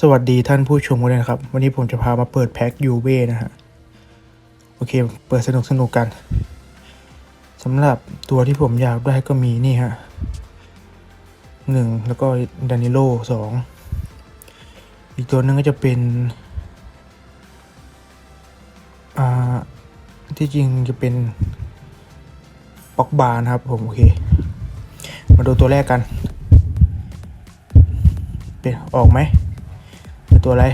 สวัสดีท่านผู้ชมกันเลยนะครับ วันนี้ผมจะพามาเปิดแพ็คยูเว่นะฮะ โอเค เปิดสนุกสนุกกันสำหรับตัวที่ผมอยากได้ก็มีนี่ฮะหนึ่งแล้วก็ดานิโลสองอีกตัวหนึงก็จะเป็น อ่า ที่จริงจะเป็นป็อกบานะครับผม โอเค มาดูตัวแรกกัน เป็นออกไหม ตัวอะไร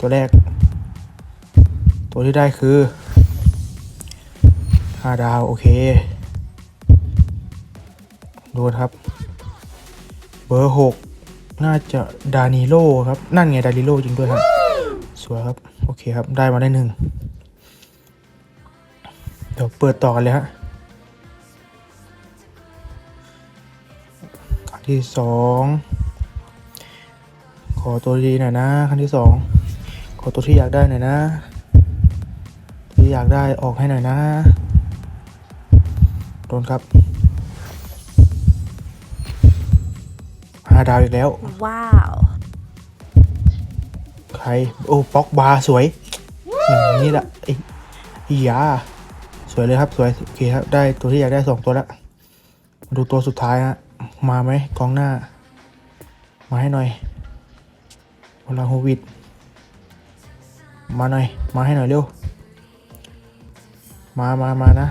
ตัวแรก ตัวที่ได้คือห้าดาว โอเค ดูครับ เบอร์หกน่าจะดานิโลครับ นั่นไงดานิโลจริงด้วยครับ สวยครับ โอเคครับ ได้มาได้หนึ่ง เดี๋ยวเปิดต่อกันเลยฮะที่สอง ขอตัวดีหน่อยนะขั้นที่สองขอตัวที่อยากได้หน่อยนะ ที่อยากได้ออกให้หน่อยนะโดนครับห้าดาวอีกแล้ว Wow. ใคร โอ้ป๊อกบาร์สวย อย่างนี้แหละไอ้ไอ้ยาสวยเลยครับสวยโอเคครับ ได้ตัวที่อยากได้สองตัวแล้วมาดูตัวสุดท้ายฮะมาไหมกองหน้า มาให้หน่อย วลาโฮวิดมาหน่อย มาให้หน่อยเร็ว มามามานะ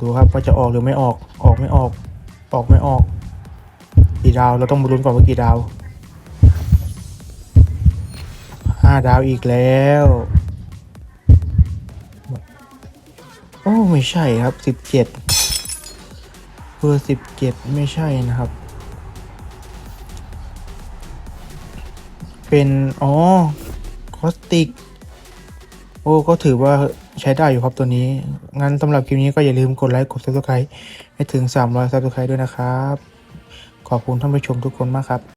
ดูครับว่าจะออกหรือไม่ออก ออกไม่ออก ออกไม่ออก กี่ดาว เราต้องมาลุ้นก่อนว่ากี่ดาวห้าดาวอีกแล้ว โอ้ ไม่ใช่ครับสิบเจ็ดเบอร์สิบเจ็ดไม่ใช่นะครับ เป็น อ๋อ คอสติก โอ้ ก็ถือว่าใช้ได้อยู่ครับตัวนี้ งั้นสำหรับคลิปนี้ก็อย่าลืมกดไลค์ กด subscribe ให้ถึง 300 subscribe ด้วยนะครับ ขอบคุณท่านผู้ชมทุกคนมากครับ